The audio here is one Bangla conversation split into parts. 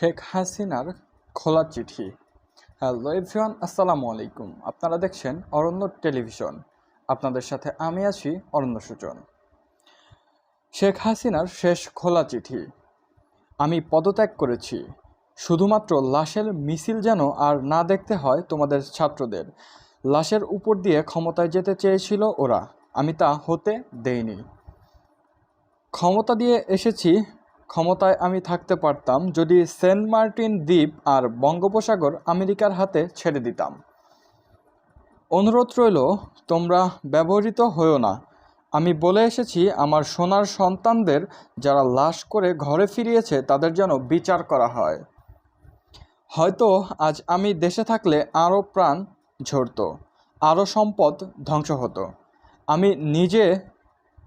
শেখ হাসিনার খোলা চিঠি। হ্যালো এভরিওয়ান, আসসালামু আলাইকুম। আপনারা দেখছেন অরণ্য টেলিভিশন। আপনাদের সাথে আমি আছি অরণ্য সূচন শেখ হাসিনার শেষ খোলা চিঠি। আমি পদত্যাগ করেছি। শুধুমাত্র লাশের মিছিল যেন আর না দেখতে হয় তোমাদের ছাত্রদের। লাশের উপর দিয়ে ক্ষমতায় যেতে চেয়েছিল ওরা। আমি তা হতে দেইনি। ক্ষমতা দিয়ে এসেছি ক্ষমতায় আমি থাকতে পারতাম যদি সেন্ট মার্টিন দ্বীপ আর বঙ্গোপসাগর আমেরিকার হাতে ছেড়ে দিতাম। অনুরোধ রইল, তোমরা ব্যবহৃত হয়েও না। আমি বলে এসেছি, আমার সোনার সন্তানদের যারা লাশ করে ঘরে ফিরিয়েছে, তাদের যেন বিচার করা হয়। হয়তো আজ আমি দেশে থাকলে আরও প্রাণ ঝরতো, আরও সম্পদ ধ্বংস হতো। আমি নিজে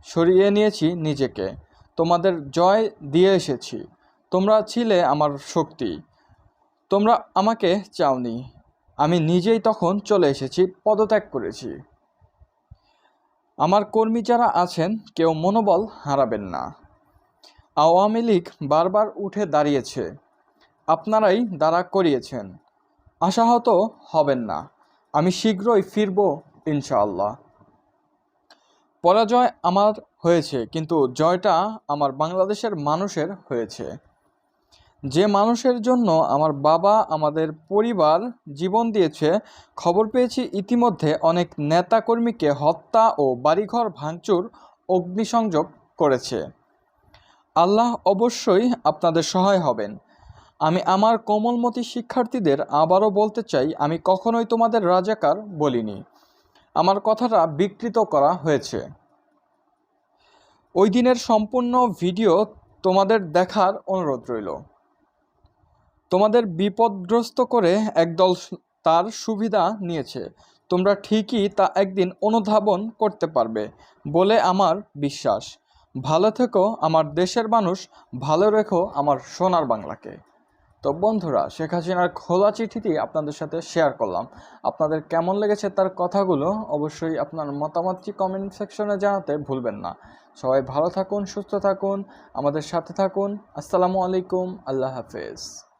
সরিয়ে নিয়েছি নিজেকে। তোমাদের জয় দিয়ে এসেছি। তোমরা ছিলে আমার শক্তি। তোমরা আমাকে চাওনি। আমি নিজেই তখন চলে এসেছি, পদত্যাগ করেছি। আমার কর্মী যারা আছেন, কেউ মনোবল হারাবেন না। আওয়ামী লীগ বারবার উঠে দাঁড়িয়েছে। আপনারাই দাঁড়া করিয়েছেন। আশাহত হবেন না। আমি শীঘ্রই ফিরব, ইনশাআল্লাহ। পরাজয় আমার হয়েছে, কিন্তু জয়টা আমার বাংলাদেশের মানুষের হয়েছে। যে মানুষের জন্য আমার বাবা, আমাদের পরিবার জীবন দিয়েছে, খবর পেয়েছি ইতিমধ্যে অনেক নেতাকর্মীকে হত্যা ও বাড়িঘর ভাঙচুর, অগ্নিসংযোগ করেছে। আল্লাহ অবশ্যই আপনাদের সহায় হবেন। আমি আমার কোমলমতি শিক্ষার্থীদের আবারও বলতে চাই, আমি কখনোই তোমাদের রাজাকার বলিনি। আমার কথাটা বিকৃত করা হয়েছে। ওই দিনের সম্পূর্ণ ভিডিও তোমাদের দেখার অনুরোধ রইল। তোমাদের বিপদগ্রস্ত করে একদল তার সুবিধা নিয়েছে। তোমরা ঠিকই তা একদিন অনুধাবন করতে পারবে বলে আমার বিশ্বাস। ভালো থেকো, আমার দেশের মানুষ, ভালো রেখো আমার সোনার বাংলাকে। তো বন্ধুরা, শেখ হাসিনার খোলা চিঠিটি আপনাদের সাথে শেয়ার করলাম। আপনাদের কেমন লেগেছে তার কথাগুলো অবশ্যই আপনার মতামতটি কমেন্ট সেকশনে জানাতে ভুলবেন না। সবাই ভালো থাকুন, সুস্থ থাকুন, আমাদের সাথে থাকুন। আসসালামু আলাইকুম, আল্লাহ হাফেজ।